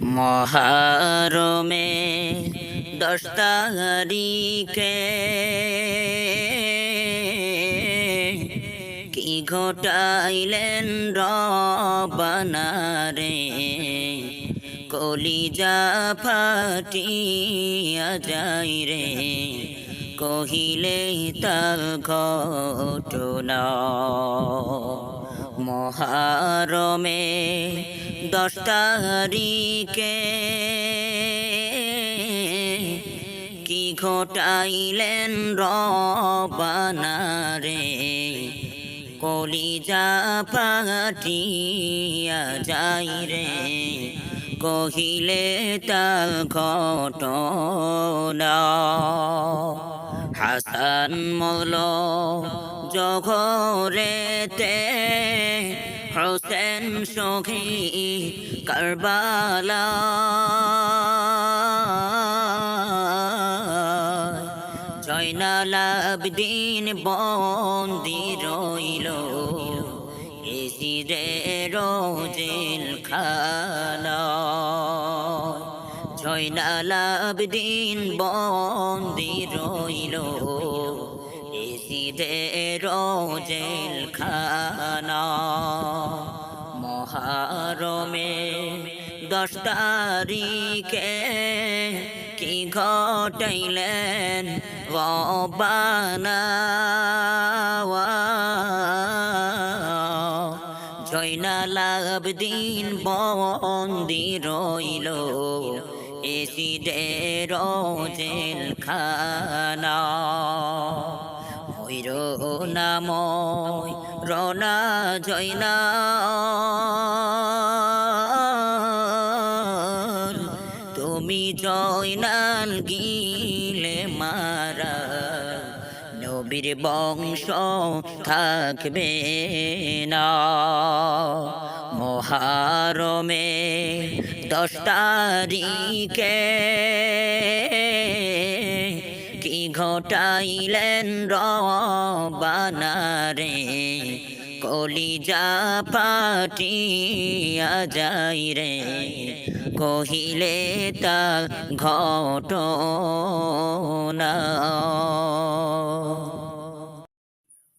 মহারমে দশ তারিখে কি ঘটাইলেন রবানারে? কলিজা ফাটিয়া যাই রে। কহিলে তার ঘটনা। মহারমে দশ তারিখে কি ঘটাইলেন রবানারে? কলিজা পাটিয়া যাই রে, কহিলে তার ঘটনা। হাসান মল জঘরেতে হোসেন সখী কারবালা জয়নাল আবদিন বন্দি রইল এসিরে রোজেল খালা জয়নাল আবদিন বন্দি রইল এসিরে রোজেল খানা দশ তারিখে কি ঘটাইলেন? গবানা জয়নাল দিন বন্দি রইল এসিডে রোজেল খানা হইর নাময় রনা জয়না। তুমি জয়নাল গিলে মারা। নবীর বংশ থাকবে না। মহারমে দশ তারিখে কি ঘটাইলেন রবানারে কলিজা পাটিয়া যাই রে কহিলে তা ঘটনা।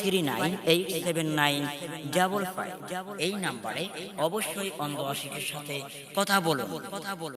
three nine eight seven nine double five এই নাম্বারে অবশ্যই অন্ধবাসীদের সাথে কথা বলুন কথা বলুন